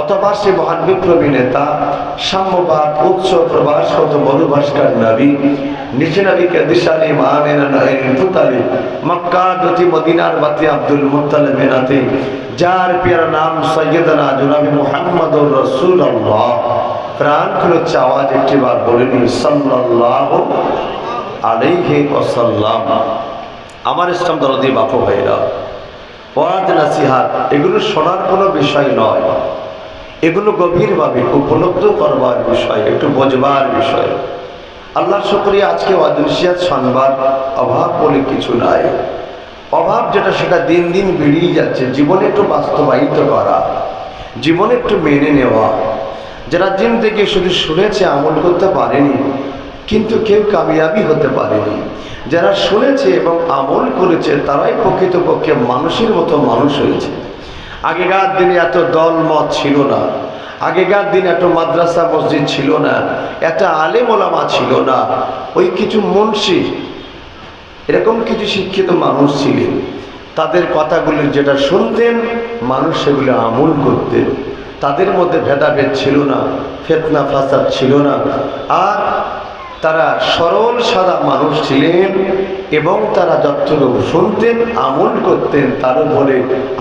অথবা সে মহান বিপ্লবী নেতা, সাম্যবাদ, উৎস, প্রবাস, কত মধুভাস্কর নবী নিচে নবীকে দিশালি মাহামের নাহিন পুতালি, মক্কা, গতি, মদিনার বাতি, আব্দুল মুতালে মেনাতে যার পিয়ার নাম সৈয়দনা জনাবি মুহাম্মদ রসুল প্রাণ খুলেছে আওয়াজ একটি বার বলেনি সাল্লাহ আলাইহি ওয়াসাল্লাম। আমার ইসলাম দরদি বাপু ভাইরা ওয়াজ নাসিহাত, এগুলো শোনার কোনো বিষয় নয়। এগুলো গভীরভাবে উপলব্ধ করবার বিষয়, একটু বোঝবার বিষয়। আল্লাহ শুক্রিয়া, আজকে অদৃশ্যাত সংবাদ, অভাব বলে কিছু নাই। অভাব যেটা, সেটা দিন দিন বেরিয়ে যাচ্ছে, জীবনে একটু বাস্তবায়িত করা, জীবনে একটু মেনে নেওয়া। যারা দিন থেকে শুধু শুনেছে, আমল করতে পারেনি, কিন্তু কেউ কামিয়াবি হতে পারেনি। যারা শুনেছে এবং আমল করেছে, তারাই প্রকৃতপক্ষে মানুষের মতো মানুষ হয়েছে। আগেকার দিনে এত দল মত ছিল না। আগেকার দিন এত মাদ্রাসা, মসজিদ ছিল না। এত আলেম ওলামা ছিল না। ওই কিছু মুন্সি, এরকম কিছু শিক্ষিত মানুষ ছিলেন। তাদের কথাগুলি যেটা শুনতেন, মানুষ সেগুলো আমল করতেন। তাদের মধ্যে ভেদাভেদ ছিল না, ফেতনা, ফাসাদ ছিল না। আর তারা সরল, সাদা মানুষ ছিলেন এবং তারা যতটুকু শুনতেন, আমল করতেন তার উপরে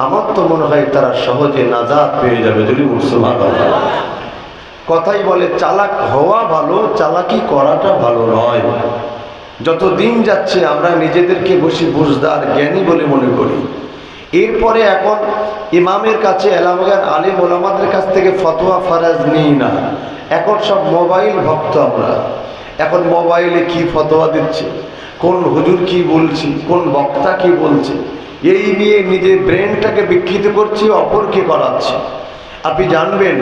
আমার তো মনে হয় তারা সহজে নাজাদ পেয়ে যাবে, যদি মুসলমান কথাই বলে, চালাক হওয়া ভালো, চালাকি করাটা ভালো নয়। যত দিন যাচ্ছে আমরা নিজেদেরকে বসে বুঝদার, জ্ঞানী বলে মনে করি। এরপরে এখন ইমামের কাছে, এলামগান আলিম ওলামাদের কাছ থেকে ফতোয়া ফারাজ নিই না। এখন সব মোবাইল ভক্ত আমরা। এখন মোবাইলে কি ফতোয়া দিচ্ছে? কোন হুজুর কি বলছি? কোন বক্তা কি বলছে? এই নিয়ে নিজের ব্রেনটাকে বিকৃত করছি, অপরকে করাচ্ছি। আপনি জানবেন,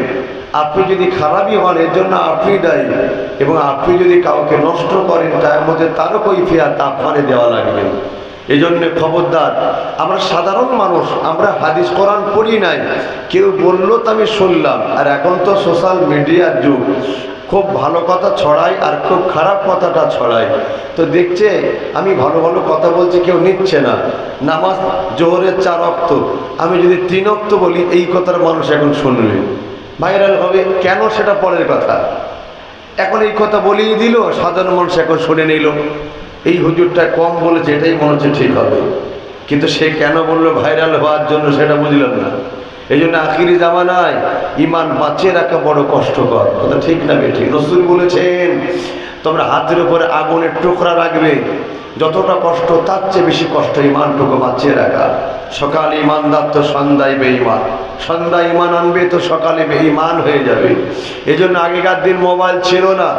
আপনি যদি খারাপই হন, এর জন্য আপনি দায়ী। এবং আপনি যদি কাউকে নষ্ট করেন, তার মধ্যে তারও কৈফিয়াত আপনারে দেওয়া লাগবে। এই জন্য খবরদার, আমরা সাধারণ মানুষ, আমরা হাদিস, কোরআন পড়ি নাই। কেউ বলল তো আমি শুনলাম, আর এখন তো সোশ্যাল মিডিয়ার যুগ। খুব ভালো কথা ছড়াই আর খুব খারাপ কথাটা ছড়াই তো দেখছে, আমি ভালো ভালো কথা বলছি, কেউ নিচ্ছে না। নামাজ, জোহরের চার অক্ত। আমি যদি তিন অক্ত বলি, এই কথার মানুষ এখন শুনবে। ভাইরাল হবে, কেন সেটা পরের কথা? এখন এই কথা বলিয়ে দিল, সাধারণ মানুষ এখন শুনে নিল। এই হুজুরটা কম বলেছে, এটাই মনে হচ্ছে ঠিক হবে। কিন্তু সে কেন বলল ভাইরাল হওয়ার জন্য সেটা বুঝলাম না। এই জন্য আখিরি জামানায় ইমান বাঁচিয়ে রাখা বড় কষ্টকর। কথা ঠিক না বেঠি রসুল বলেছেন, তোমরা হাতের উপরে আগুনের টুকরা রাখবে। যতটা কষ্ট, তার চেয়ে বেশি কষ্ট ইমানটুকু বাঁচিয়ে রাখা। সকালে ইমানদার তো সন্ধ্যায় বেঈমান। সন্ধ্যায় ইমান আনবে তো সকালে বেঈমান হয়ে যাবে। এই জন্য আগেকার দিন মোবাইল ছিল না।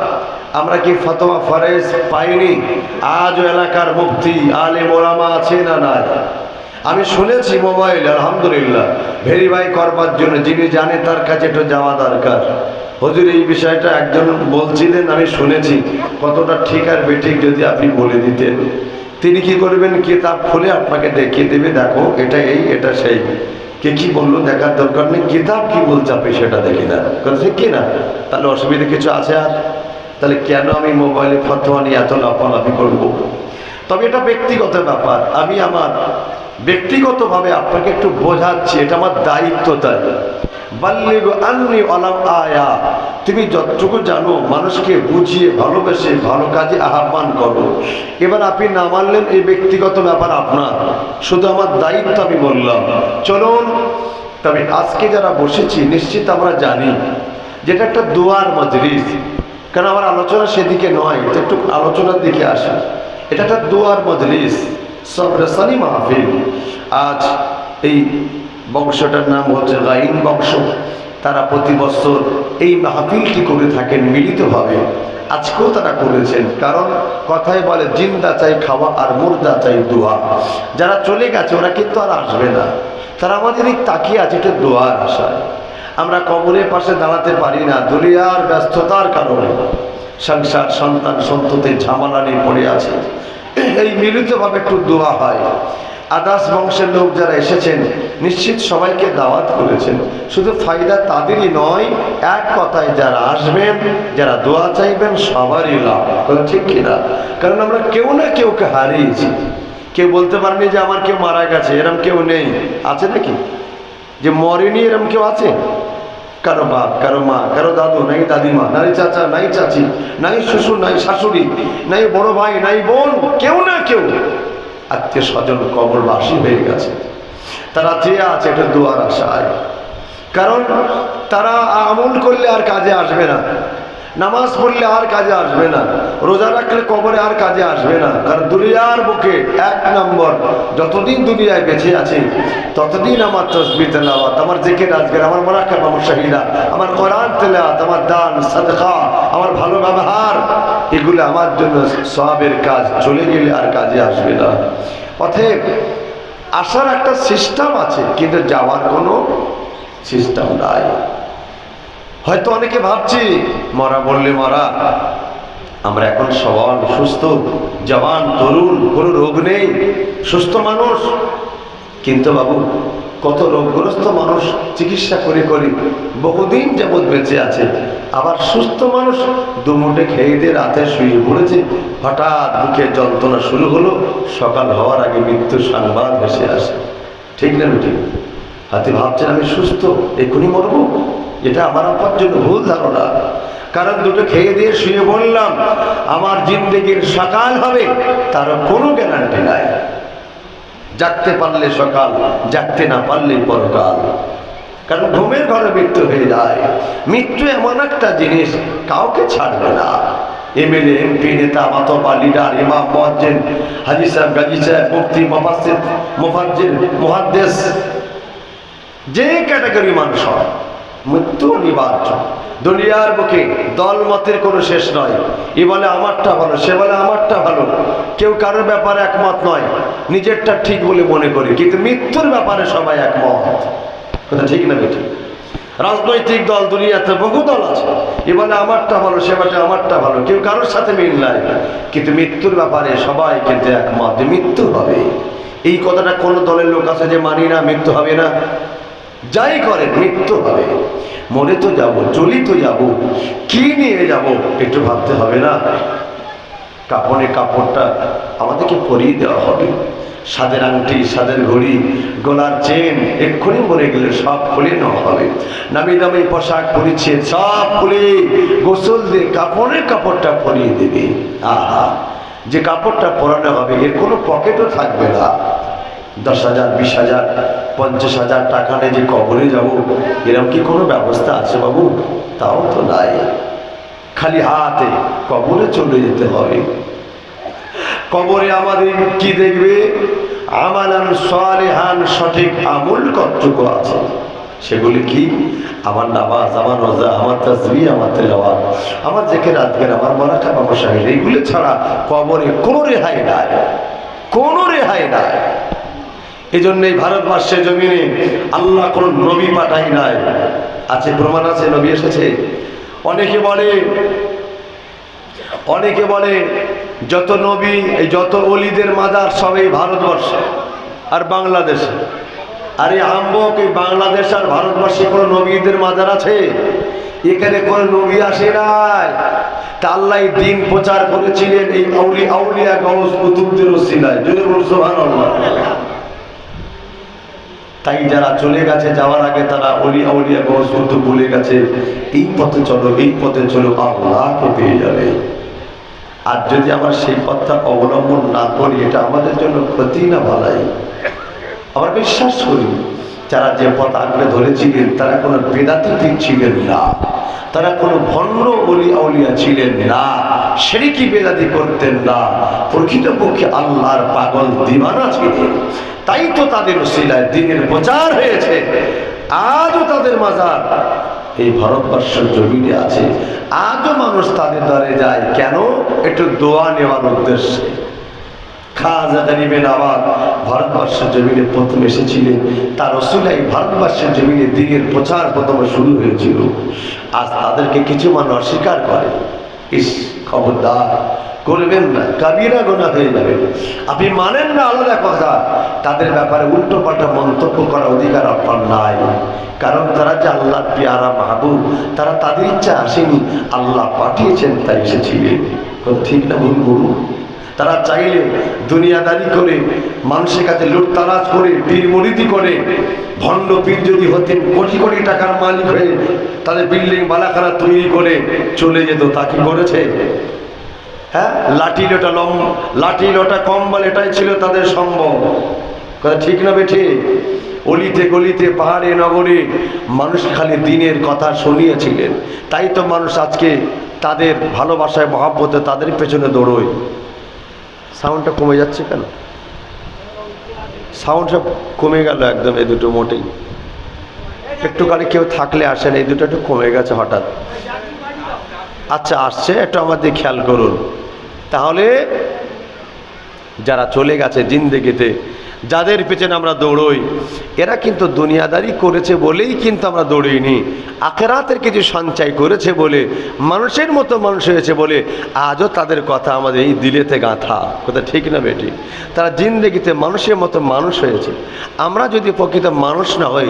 আমরা কি ফতোয়া ফরেজ পাইনি? আজও এলাকার মুক্তি আলে মোরামা আছে না নাই? আমি শুনেছি মোবাইল, আলহামদুলিল্লাহ। ভেরিফাই করবার জন্য, যিনি জানে তার কাছে একটু যাওয়া দরকার। হজুর, এই বিষয়টা একজন বলছিলেন, আমি শুনেছি। কতটা ঠিক আর বেঠিক যদি আপনি বলে দিতেন। তিনি কি করবেন? কিতাব খুলে আপনাকে দেখিয়ে দেবে, দেখো, এটা এই, এটা সেই। কে কি বলল, দেখার দরকার নেই। কিতাব কি বলছে আপনি সেটা দেখি না কথা কি না? তাহলে অসুবিধা কিছু আছে আর? তাহলে কেন আমি মোবাইলে ফতোয়া নিয়ে এত লাফালাফি করব? তবে এটা ব্যক্তিগত ব্যাপার। আমি আমার ব্যক্তিগতভাবে আপনাকে একটু বোঝাচ্ছি, এটা আমার দায়িত্ব তাই। তুমি যতটুকু জানো, মানুষকে বুঝিয়ে, ভালোবেসে, ভালো কাজে আহ্বান করো। এবার আপনি না মানলেন, এই ব্যক্তিগত ব্যাপার আপনার। শুধু আমার দায়িত্ব আমি বললাম। চলুন, তবে আজকে যারা বসেছি, নিশ্চিত আমরা জানি যেটা একটা দুয়ার মজলিস। কারণ আমার আলোচনা সেদিকে নয় একটু আলোচনার দিকে আসে এটা একটা দুয়ার মজলিস। সব রেসানি মাহফিল আজ এই বংশটার নাম হচ্ছে গাইন বংশ। তারা প্রতি বছর এই মাহফিলটি করে থাকেন মিলিতভাবে। আজকেও তারা করেছেন, কারণ কথায় বলে, জিন্দা চাই খাওয়া আর মুর্দা চাই দোয়া। যারা চলে গেছে, ওরা কিন্তু আর আসবে না। তারা আমাদের এই তাকিয়ে আছে, এটা দোয়ার আশায়। আমরা কবরের পাশে দাঁড়াতে পারি না, দুনিয়ার ব্যস্ততার কারণে। সংসার, সন্তান, সন্ততির ঝামেলা নিয়ে পড়ে আছে। এই মিলিতভাবে একটু দোয়া হয়। আদাস বংশের লোক যারা এসেছেন, নিশ্চিত সবাইকে দাওয়াত করেছেন। শুধু ফায়দা তাদেরই নয়, এক কথায় যারা আসবেন, যারা দোয়া চাইবেন, সবারই লাভ। ঠিক কিনা কারণ আমরা কেউ না কেউকে হারিয়েছি। কেউ বলতে পারেনি যে আমার কেউ মারা গেছে, এরম কেউ নেই। আছে নাকি? যে মরেনি, এরম কেউ আছে? কারও বাপ কারও মা, কারও দাদু, নাই দাদিমা, নাই চাচা, নাই চাচি, নাই শ্বশুর, নাই শাশুড়ি, নাই বড় ভাই, নাই বোন, কেউ না কেউ আত্মীয় স্বজন কবরবাসী হয়ে গেছে। তারা চেয়ে আছে এটা দুয়ার আশায়। কারণ তারা আমল করলে আর কাজে আসবে না। নামাজ পড়লে আর কাজে আসবে না। রোজা রাখলে কবরে আর কাজে আসবে না। কারণ দুনিয়ার বুকে এক নম্বর, যতদিন দুনিয়ায় বেঁচে আছে, ততদিন আমার তসবি তেলাওয়াত, আমার জেকের আজকের, আমার মরাক্কাব, আমার শাহিদা, আমার কোরআন তেলাওয়াত, আমার দান, সাদকা, আমার ভালো ব্যবহার, এগুলো আমার জন্য সবের কাজ, চলে গেলে আর কাজে আসবে না। অতএব, আসার একটা সিস্টেম আছে, কিন্তু যাওয়ার কোনো সিস্টেম নাই। হয়তো অনেকে ভাবছি, মরা বললে মরা। আমরা এখন সবল সুস্থ, জওয়ান, তরুণ, কোনো রোগ নেই, সুস্থ মানুষ। কিন্তু বাবু, কত রোগগ্রস্ত মানুষ চিকিৎসা করে করে বহুদিন যাবৎ বেঁচে আছে। আবার সুস্থ মানুষ দুমুটে খেয়ে দিয়ে রাতে শুয়ে পড়েছে। হঠাৎ বুকে যন্ত্রণা শুরু হলো, সকাল হওয়ার আগে মৃত্যুর সংবাদ ভেসে আসে। ঠিক না ঠিক হাতে ভাবছেন, আমি সুস্থ এক্ষুনি মরবো? এটা আমার আপনার জন্য ভুল ধারণা। কারণ দুটো খেয়ে দিয়ে শুয়ে বললাম, আমার জিন্দগির সকাল হবে, তার কোনো গ্যারান্টি নাই। জাগতে পারলে সকাল, জাগতে না পারলে পরকাল। কারণ ঘুমের ঘরে মৃত্যু হয়ে যায়। মৃত্যু এমন একটা জিনিস, কাউকে ছাড়বে না। এমএলএ, এমপি, নেতা মাতবা লিডার, ইমাম মহাজ্জেন হাজি সাহেব, গাজী সাহেব, মুফতি, মুফাসসির, মুফাজ্জির, মুহাদ্দিস, যে ক্যাটাগরি মানুষ হয়। মৃত্যু অনিবার্য। দুনিয়ার বুকে দল মতের কোনো শেষ নয়। এ বলে, আমারটা ভালো। সে বলে, আমারটা ভালো। কেউ কারোর ব্যাপারে একমত নয়। নিজেরটা ঠিক বলে মনে করি, কিন্তু মৃত্যুর ব্যাপারে সবাই একমত। কথা ঠিক না বেঠিক? রাজনৈতিক দল, দুনিয়াতে বহু দল আছে। এ বলে, আমারটা ভালো। সে বলে, আমারটা ভালো। কেউ কারোর সাথে মিল নাই, কিন্তু মৃত্যুর ব্যাপারে সবাই কিন্তু একমত মৃত্যু হবে। এই কথাটা কোন দলের লোক আছে যে মানি না, মৃত্যু হবে না? যাই করে মৃত্যু হবে। মরে তো যাব চলি তো যাব, কি নিয়ে যাব, একটু ভাবতে হবে না। কাপড়ে কাপড়টা আমাদেরকে পরিয়ে দেওয়া হবে। সাদের আংটি, সাদের ঘড়ি, গলার চেন, এক্ষুনি মরে গেলে সব খুলে নেওয়া হবে। নামি দামি পোশাক পরিচ্ছে সব খুলে গোসল দিয়ে কাপড়ের কাপড়টা পরিয়ে দেবে। আহা, যে কাপড়টা পরানো হবে, এর কোনো পকেটও থাকবে না। দশ হাজার, বিশ হাজার পঞ্চাশ হাজার টাকা নিয়ে যে কবরে যাব এরকম কি কোনো ব্যবস্থা আছে বাবু? তাও তো নাই। খালি হাতে কবরে চলে যেতে হবে। কবরে আমাদের কি দেখবে? আমালান সালেহান সঠিক আমল কতটুকু আছে? সেগুলি কি? আমার নামাজ, আমার রোজা, আমার তাজবি, আমার তেলাওয়াত, আমার জেকের আজকের, আমার মরাকা বাবা সাহেব, এইগুলি ছাড়া কবরে কোনো রেহাই নাই। কোনো রেহাই নাই। এই জন্যই ভারতবর্ষের জমিনে আল্লাহ কোন নবী পাঠাই নাই। আছে প্রমাণ আছে? নবী এসেছে? অনেকে বলে অনেকে বলে, যত নবী, এই যত অলিদের মাদার সব এই ভারতবর্ষে আর বাংলাদেশে। আরে আম্বক এই বাংলাদেশ আর ভারতবর্ষে কোনো নবীদের মাদার আছে? এখানে কোনো নবী আসে নাই। তা আল্লাহ এই দিন প্রচার করেছিলেন এই আউলি আউলিয়া গৌস কুতুবদের ওসিলায়। যদি সুবহানাল্লাহ। তাই যারা চলে গেছে, যাওয়ার আগে তারা অলিয়া অলিয়া কুতুব বলে গেছে। এই পথে চলো, এই পথে চলো, আল্লাহকে পেয়ে যাবে। আর যদি আমরা সেই পথটা অবলম্বন না করি, এটা আমাদের জন্য ক্ষতি না ভালাই? আমরা বিশ্বাস করি। যারা যে পথ আঁকড়ে ধরেছিলেন, তারা কোনো বেদাতি ছিলেন না। তারা কোনো ভণ্ড অলি আউলিয়া ছিলেন না। সেটি কি বেদাতি করতেন না। প্রকৃতপক্ষে আল্লাহর পাগল দিবানা ছিলেন। তাই তো তাদের শিলায় দিনের প্রচার হয়েছে। আজও তাদের মাজার এই ভারতবর্ষের জমিনে আছে। আজও মানুষ তাদের দ্বারে যায়। কেন? একটু দোয়া নেওয়ার উদ্দেশ্যে। খাজা ভারতবর্ষের প্রথম এসেছিলেন। তার ভারতবর্ষের দিনের প্রচার প্রথমে শুরু হয়েছিল। তাদেরকে কিছু অস্বীকার করে। ইস, খবরদার, করবেন না, কাবিরা গোনা হয়ে যাবে। আপনি মানেন না আলাদা কথা। তাদের ব্যাপারে উল্টো পাল্টা মন্তব্য করার অধিকার আপনার নাই। কারণ তারা যে আল্লাহ পেয়ারা মাহবুব, তারা তাদের ইচ্ছা আসেনি। আল্লাহ পাঠিয়েছেন, তাই এসেছিলেন। ঠিক না, ভুল বলুন। তারা চাইলে দুনিয়াদারি করে, মানুষের কাছে লুটতারাজ করে পীর মুরিদি করে। ভণ্ড পীর যদি হতেন, কোটি কোটি টাকার মালিক হয়ে তাদের বিল্ডিং বালাখানা তৈরি করে চলে যেত, তা কি করেছে? হ্যাঁ? লাঠি লোটা লম, লাঠি লোটা কম্বল, এটাই ছিল তাদের সম্ভব। কথা ঠিক না বেঠে? অলিতে গলিতে, পাহাড়ে, নগরে মানুষ খালি দিনের কথা শুনিয়েছিলেন। তাই তো মানুষ আজকে তাদের ভালোবাসায়, মহাব্বতে তাদের পেছনে দৌড়োয়। সাউন্ডটা কমে যাচ্ছে কেন? সাউন্ড সব কমে গেল একদম, এই দুটো মোটেই। একটু খালি কেউ থাকলে আসেন, এই দুটো একটু কমে গেছে হঠাৎ। আচ্ছা আসছে, একটু আমাদের খেয়াল করুন। তাহলে যারা চলে গেছে জিন্দেগিতে যাদের পেছনে আমরা দৌড়ই, এরা কিন্তু দুনিয়াদারি করেছে বলেই কিন্তু আমরা দৌড়ইনি আখেরাতের কিছু সঞ্চয় করেছে বলে, মানুষের মতো মানুষ হয়েছে বলে আজও তাদের কথা আমাদের এই দিলেতে গাঁথা কথা ঠিক না বেটি? তারা জিন্দেগিতে মানুষের মতো মানুষ হয়েছে। আমরা যদি প্রকৃত মানুষ না হই,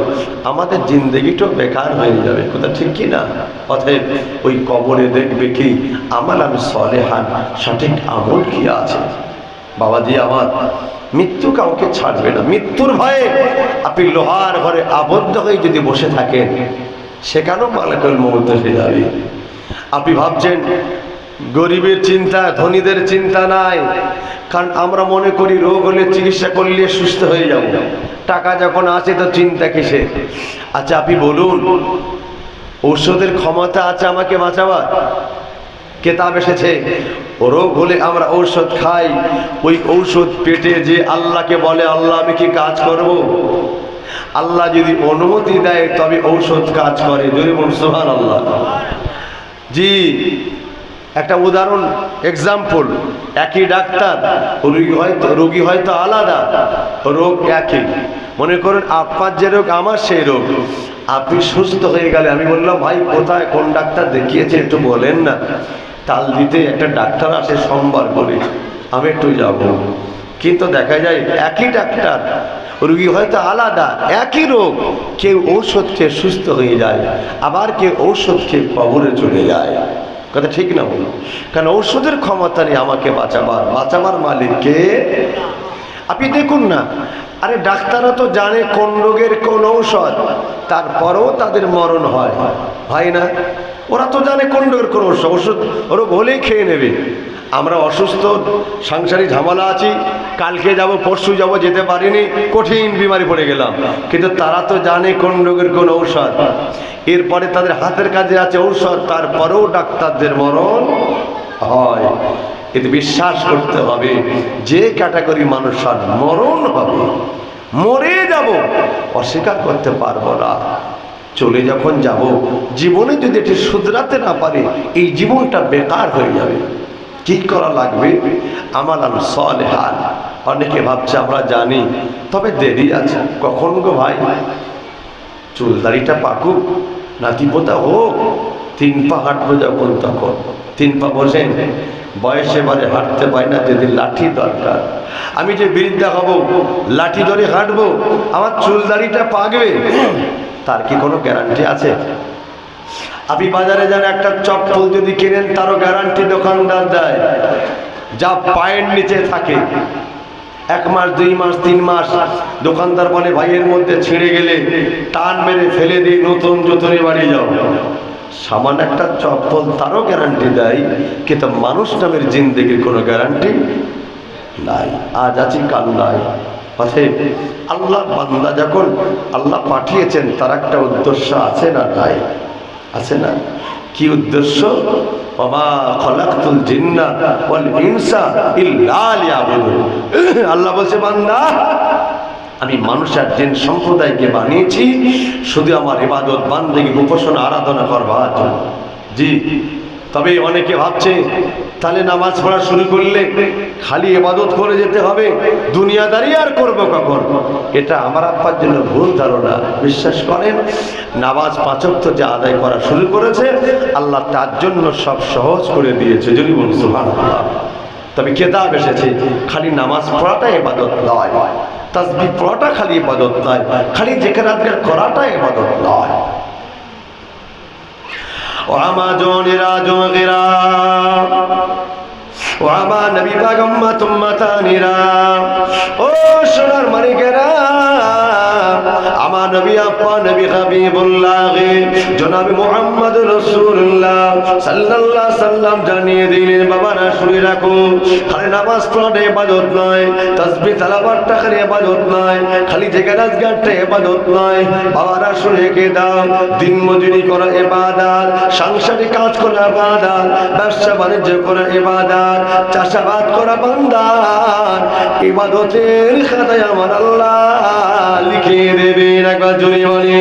আমাদের জিন্দেগিটাও বেকার হয়ে যাবে। কথা ঠিক কি না? অতএব ওই কবরে দেখবে কি আমার আমি সলেহান, সঠিক আমল কি আছে? বাবাজি আমার মৃত্যু কাউকে ছাড়বে না। মৃত্যুর ভয়ে আপনি লোহার ঘরে আবদ্ধ হয়ে যদি বসে থাকেন, সেখানেও মালাকুল মৌত এসে যাবে। আপনি ভাবছেন, গরিবের চিন্তা, ধনীদের চিন্তা নাই, কারণ আমরা মনে করি রোগ হলে চিকিৎসা করলে সুস্থ হয়ে যাব। টাকা যখন আছে তো চিন্তা কিসে আচ্ছা আপনি বলুন, ঔষধের ক্ষমতা আছে আমাকে বাঁচাবার? কেতাব এসেছে। রোগ হলে আমরা ঔষধ খাই। ওই ঔষধ পেটে যে আল্লাহকে বলে, আল্লাহ, আমি কি কাজ করব। আল্লাহ যদি অনুমতি দেয়, তবে ঔষধ কাজ করে। যদি সোহান আল্লাহ জি, একটা উদাহরণ এক্সাম্পল একই ডাক্তার, রোগী হয়তো রোগী হয়তো আলাদা, রোগ একই। মনে করুন, আপনার যে রোগ, আমার সেই রোগ। আপনি সুস্থ হয়ে গেলে, আমি বললাম, ভাই, কোথায়, কোন ডাক্তার দেখিয়েছে, একটু বলেন না। তাল দিতে একটা ডাক্তার আসে, সোমবার করে আমি একটু যাব। কিন্তু দেখা যায় একই ডাক্তার, রুগী হয়তো আলাদা, একই রোগ, কেউ ঔষধ খেয়ে সুস্থ হয়ে যায়, আবার কেউ ঔষধ খেয়ে কবরে চলে যায়। কথা ঠিক না বলো কারণ ঔষধের ক্ষমতা নেই আমাকে বাঁচাবার। বাঁচাবার মালিককে আপনি দেখুন না, আরে ডাক্তাররা তো জানে কোন রোগের কোন ঔষধ, তারপরেও তাদের মরণ হয়। হয় না? ওরা তো জানে কোন রোগের কোন ওষুধ রোগ হলেই খেয়ে নেবে। আমরা অসুস্থ সাংসারিক ঝামেলা আছি, কালকে যাব, পরশু যাব, যেতে পারিনি, কঠিন বিমারি পড়ে গেলাম। কিন্তু তারা তো জানে কোন রোগের কোন ঔষধ। এরপরে তাদের হাতের কাজে আছে ঔষধ, তারপরেও ডাক্তারদের মরণ হয়। এতে বিশ্বাস করতে হবে, যে ক্যাটাগরি মানুষ মরণ হবে, মরে যাব, অস্বীকার করতে পারব না। চলে যখন যাব, জীবনে যদি এটি শুধরাতে না পারে, এই জীবনটা বেকার হয়ে যাবে। কি করা লাগবে? আমার নাম সলেহান। অনেকে ভাবছে, আমরা জানি, তবে দেরি আছে। কখন গো ভাই? চুলদারিটা পাকুক নাতি পোতা হোক, তিন পা হাঁটবো যখন তখন। তিন পা বসেন, বয়সে বারে হাঁটতে পারি না, যদি লাঠি দরকার। আমি যে বৃদ্ধা হব, লাঠি ধরে হাঁটবো, আমার চুলদারিটা পাকবে। তার কি কোনো গ্যারান্টি আছে? আপনি বাজারে যান, একটা চপ্পল যদি কেনেন, তারও গ্যারান্টি দোকানদার দেয়। যা পায়ের নিচে থাকে। এক মাস, দুই মাস, তিন মাস, দোকানদার বলে, ভাইয়ের মধ্যে ছিঁড়ে গেলে, টান মেরে ফেলে দিয়ে নতুন জুতোরে বাড়ি যাও। সামান্য একটা চপ্পল তারও গ্যারান্টি দেয়, কিন্তু মানুষ নামের জিন্দেগির কোনো গ্যারান্টি নাই। আজ আছি কাল নাই আল্লাহ বান্দা যখন আল্লাহ পাঠিয়েছেন, তার একটা উদ্দেশ্য আছে না নাই? আছে না? কি উদ্দেশ্য? আল্লাহ বলছে, বান্দা, আমি মানুষ আর জিন সম্প্রদায়কে বানিয়েছি, শুধু আমার ইবাদত বান্দেগী উপাসনা, আরাধনা করবার জন্য। জি। তবে অনেকে ভাবছে, তাহলে নামাজ পড়া শুরু করলে খালি এবাদত করে যেতে হবে দুনিয়াদারি আর করব কখন? এটা আমার আব্বার জন্য ভুল ধারণা, বিশ্বাস করেন? নামাজ পাচক যে আদায় করা শুরু করেছে, আল্লাহ তার জন্য সব সহজ করে দিয়েছে, যদি বলুন, সুবহানাল্লাহ। তবে কেতাব এসেছে, খালি নামাজ পড়াটা এবাদত নয় তাসবি পড়াটা খালি ইবাদত নয়, খালি যেখানে আজকের করাটা ইবাদত নয়। ও সোনার মানিকেরা আমার নবী আপা, নবী হাবিবুল্লাহ, জনাবি সাল্লাম জানিয়ে দিলেন রাখো, খালি নামাজ নয় নয়, খালি ইবাদত নয়। দাও, দিন মজুরি সাংসারিক কাজ করা ইবাদত, ব্যবসা বাণিজ্য চাষাবাদ করা বান্দার ইবাদতের খাতায় আমার আল্লাহ লিখে একবার বলে।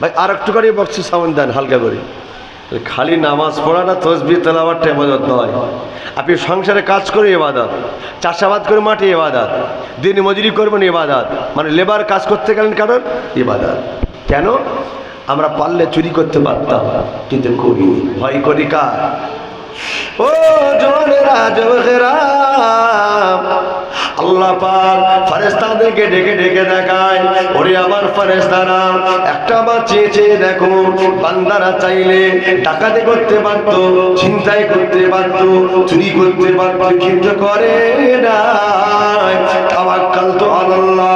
ভাই আর একটু করে বক্সি দেন, হালকা করে। খালি নামাজ পড়াটা তসবি তেলাবারটা এবাদত নয়। আপনি সংসারে কাজ করে এবাদত চাষাবাদ করে মাঠে এবাদত দিন মজুরি করবেন এবাদত মানে লেবার কাজ করতে গেলেন কারণ এবাদত কেন? আমরা পারলে চুরি করতে পারতাম, কিন্তু করি ভয় করি কার? ও জোনেরা জোহেরা আল্লাহ পাক ফেরেশতাদেরকে ডেকে ডেকে দেখায়। ওরে আমার ফেরেশতারা, একটা বার চেয়ে চেয়ে দেখো, বান্দারা চাইলে ডাকাতি করতে পারত চিন্তাই করতে পারত চুরি করতে পারত কিন্তু করে না তাওয়াক্কাল তো আল্লাহ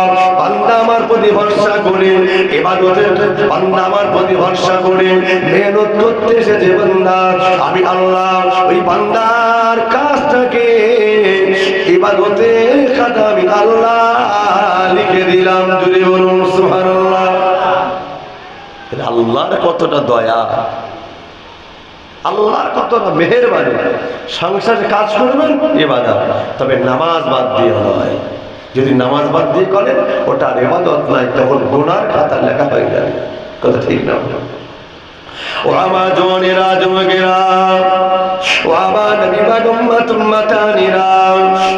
প্রতি ভরসা করে ইবাদতের বান্দা আমার প্রতি ভরসা করে। মেহনত করতে এসেছে বান্দা আমি আল্লাহ ওই বান্দার কাজটাকে ইবাদতের খাতা আমি আল্লাহ লিখে দিলাম। যদি বলুন আল্লাহর কতটা দয়া, আল্লাহর কতটা মেহেরবানি। সংসারে কাজ করবেন, এবাদত। তবে নামাজ বাদ দিয়ে নয়। যদি নামাজ বাদ দিয়ে করেন ওটা আর এবাদত নাই, তখন গোনার খাতা লেখা হয়ে যাবে। কথা ঠিক না? ও আমার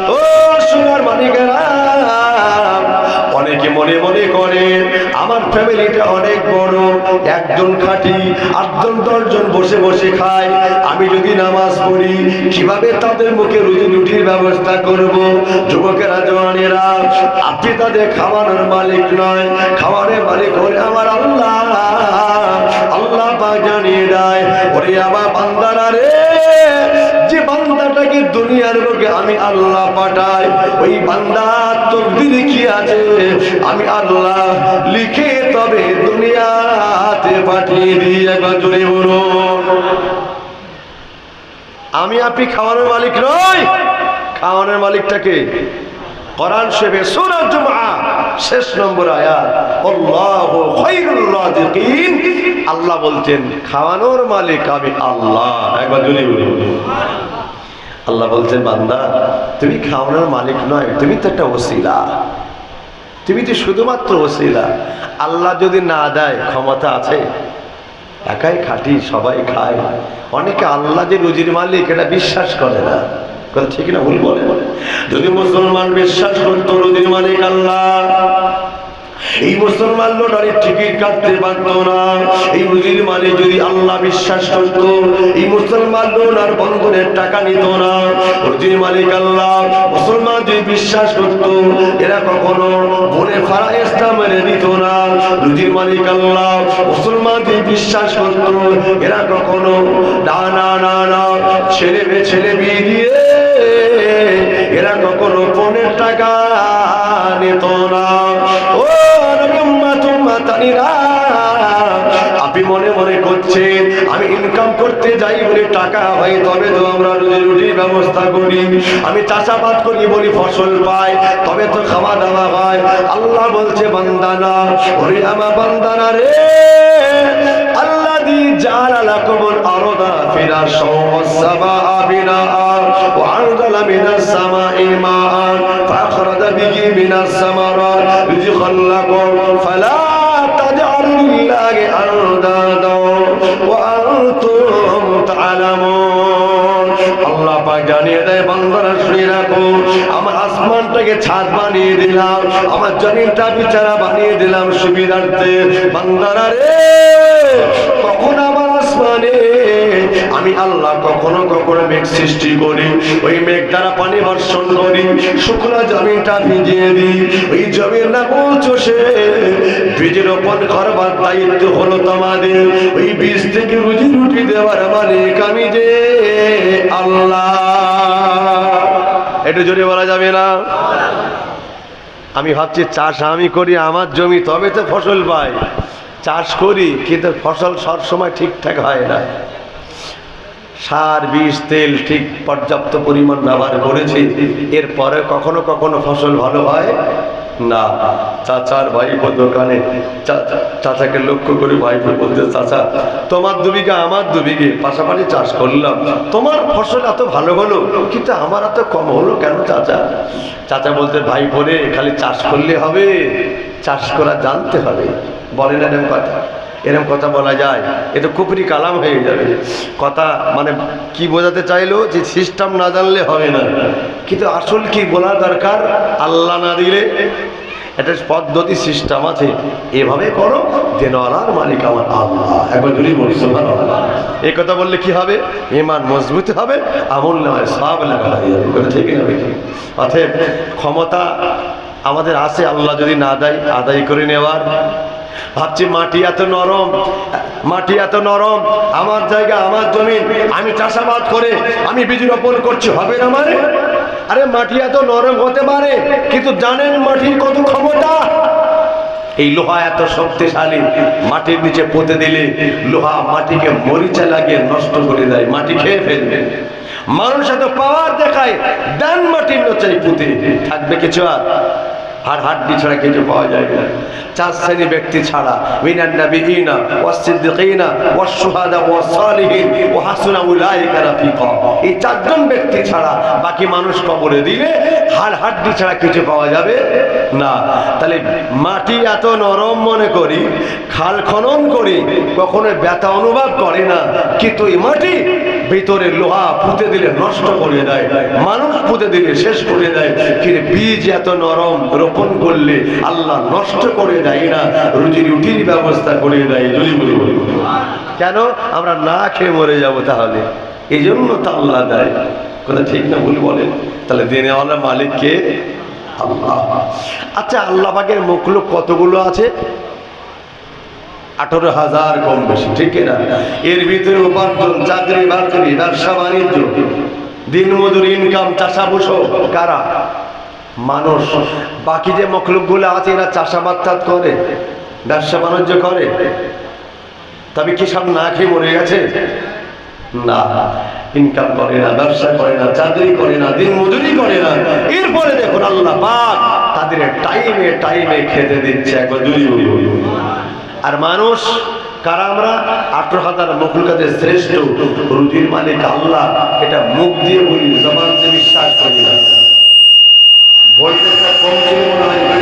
ও ও অনেকে মনে মনে করে আমার ফ্যামিলিটা অনেক বড়, একজন খাটি, আটজন, দশজন বসে বসে খায়। আমি যদি নামাজ পড়ি, কীভাবে তাদের মুখে রুজি রুটির ব্যবস্থা করব? যুবকেরা, জওয়ানেরা, আপনি তাদের খাওয়ানোর মালিক নয়। খাওয়ানোর মালিক হলে আমার আল্লাহ। আল্লাহ পাক জানিয়ে দেয়, ওরে আমার বান্দারা রে যে বান্দাটাকে দুনিয়ার লোকে আমি আল্লাহ পাঠাই, ওই বান্দার তকদির কি আছে? আমি আল্লাহ লিখে তবে দুনিয়াতে পাঠিয়ে দিই, একবার জোরে বলুন আমি আপনি খাওয়ানোর মালিক নই। খাওয়ানোর মালিকটাকে কোরআন শেবে সূরা জুমআ শেষ নম্বর আয়াত, আল্লাহু বলছেন, খাওয়ানোর মালিক আমি আল্লাহ। একবার বলুন আল্লাহ বলছেন, বান্দা, তুমি খাওয়ানোর মালিক নয়, তুমি তো একটা ওসিলা। তুমি তো শুধুমাত্র ওসিলা। আল্লাহ যদি না দেয়, ক্ষমতা আছে? একাই খাটি, সবাই খায়। অনেকে আল্লাহ যে রুজির মালিক, এটা বিশ্বাস করে না। কথা ঠিক না ভুল বলে? যদি মুসলমান বিশ্বাস করতো রুদিন মালিক আল্লাহ এই মুসলমান লটারির টিকিট কাটতে পারত না। এই রুজির মানে যদি আল্লাহ বিশ্বাস করত, এই মুসলমান লোন আর বন্ধনের টাকা নিত না। রুজির মালিক আল্লাহ, মুসলমান যদি বিশ্বাস করত, এরা কখনো বনে ফারা ইসলাম মেনে দিত না। রুজির মালিক আল্লাহ, মুসলমান যদি বিশ্বাস করত, এরা কখনো না না না না, ছেলে মেয়ে, ছেলে বিয়ে দিয়ে এরা কখনো তুম্মা তানিরা আপনি মনে মনে করছেন আমি ইনকাম করতে যাই বলে টাকা হয় তবে তো আমরা রুজি রুটির ব্যবস্থা করি আমি চাষাবাদ করি বলি ফসল পাই তবে তো খাওয়া দাওয়া হয় আল্লাহ বলছে বান্দানা ওরে আমার বান্দানা রে আল্লাহ দি জালা লাকুমুল আরদা ফিরাশা ওয়াস সামাআ বিনাআ ওয়া আনজালা মিনাস সামাই মাআন فأخرج به من الثمرات رزقا لكم পাক জানিয়ে দেয় বান্দারা শুনে রাখো, আমার আসমানটাকে ছাদ বানিয়ে দিলাম, আমার জমিনটা বিচারা বানিয়ে দিলাম সুবিধার্থে বান্দারা রে, কখন আমার আসমানে আমি আল্লাহ কখনো কখনো মেঘ সৃষ্টি করি। ওই মেঘ দ্বারা পানি বর্ষণ করি। শুকনো জমিটা ভিজিয়ে দিই। ওই জমির না পৌঁছসে বীজের ওপর করবার দায়িত্ব হলো তোমাদের। ওই বীজ থেকে রুজি রুটি দেওয়ার মালিক আমি যে আল্লাহ। একটু জোরে বলা যাবে না? আমি ভাবছি চাষ আমি করি, আমার জমি, তবে তো ফসল পাই। চাষ করি, কিন্তু ফসল সব সময় ঠিকঠাক হয় না। সার বিষ তেল ঠিক পর্যাপ্ত পরিমাণ ব্যবহার করেছি। এরপরে কখনো কখনো ফসল ভালো হয়? না। চাচার ভাইপো দোকানে চাচাকে লক্ষ্য করে ভাইপো বলতে, চাচা, তোমার দুবিঘা, আমার দুবিঘে, পাশাপাশি চাষ করলাম। তোমার ফসল এত ভালো হলো, কিন্তু আমার এত কম হলো কেন চাচা? চাচা বলতে ভাই বোনে খালি চাষ করলে হবে, চাষ করা জানতে হবে। বলে না কথা। এরকম কথা বলা যায়। এ তো কুপুরি কালাম হয়ে যাবে। কথা মানে কি বোঝাতে চাইলো যে সিস্টেম না জানলে হবে না। কিন্তু আসল কি বলা দরকার? আল্লাহ না দিলে একটা পদ্ধতি সিস্টেম আছে। এভাবে করো দেনওয়ালার মালিক আমার আল্লাহ। একবার সুবহানাল্লাহ। কথা বললে কি হবে? ইমান মজবুত হবে, আমল নয় সব লেখা ঠিক বেঠিক? অতএব ক্ষমতা আমাদের আছে, আল্লাহ যদি না দেয়, আদায় করে নেওয়ার। ভাবছি মাটি এত নরম, মাটি এত নরম, আমার জায়গা, আমার জমিন, আমি চাষাবাদ করে আমি বীজ রোপণ করছি, হবে না মানে? আরে মাটি এত নরম হতে পারে, কিন্তু জানেন মাটির কত ক্ষমতা? এই লোহা এত শক্তিশালী, মাটির নিচে পুঁতে দিলে লোহা মাটিকে মরিচা লাগিয়ে নষ্ট করে দেয়, মাটি খেয়ে ফেলবে। মানুষ এত পাওয়ার দেখায়, দেন মাটির নচাই পুঁতে। থাকবে কিছু আর? আর হাড্ডি ছাড়া কিছু পাওয়া যায় না। চার শ্রেণি ব্যক্তি ছাড়া, মিনান নাবিয়িনা ওয়াস-সিদ্দিকিনা ওয়াস-শুহাদা ওয়াস-সালিহিন ওয়া হাসুনা উলাইকা রাফিকা। এই চারজন ব্যক্তি ছাড়া বাকি মানুষ কবরে দিলে হাড় হাড্ডি ছাড়া কিছু পাওয়া যাবে না। তাহলে মাটি এত নরম মনে করি, খাল খনন করি কখনো ব্যথা অনুভব করে না। কিন্তু এই মাটি ভিতরে লোহা পুঁতে দিলে নষ্ট করে দেয়, মানুষ পুঁতে দিলে শেষ করে দেয়। কিন্তু বীজ এত নরম, রোপণ করলে আল্লাহ নষ্ট করে দেয় না রুজি রুটির ব্যবস্থা করে দেয়, যদি বলি বলি। কেন? আমরা না খেয়ে মরে যাব তাহলে। এই জন্য তো আল্লাহ দেয়। কথা ঠিক না ভুল বলেন? তাহলে দেনেওয়ালা মালিককে আচ্ছা আল্লাহ পাকের মুখলুক কতগুলো আছে? আঠারো হাজার কম বেশি ঠিক না এর ভিতরে উপার্জন, চাকরি, বাকরি, ব্যবসা, বাণিজ্য দিন মজুর ইনকাম চাষাবুসো কারা? মানুষ। বাকি যে মখলুকগুলো আছে, এরা চাষাবাদ করে, ব্যবসা, বাণিজ্য করে। তবে কি সব না খেয়ে মরে গেছে? না। ইনকাম করে না, ব্যবসা করে না, চাকরি করে না দিন মজুরি করে না। এরপরে দেখুন আল্লাহ পাক তাদের টাইমে টাইমে খেতে দিচ্ছে একবার দুই। আর মানুষ, কারা আমরা? আঠারো হাজার মকুল কাদের শ্রেষ্ঠ রুজির মালিক আল্লাহ। এটা মুখ দিয়ে বলি, জবান দিয়ে বিশ্বাস করি না। ভোল্টেজটা কম ছিল মনে হয়।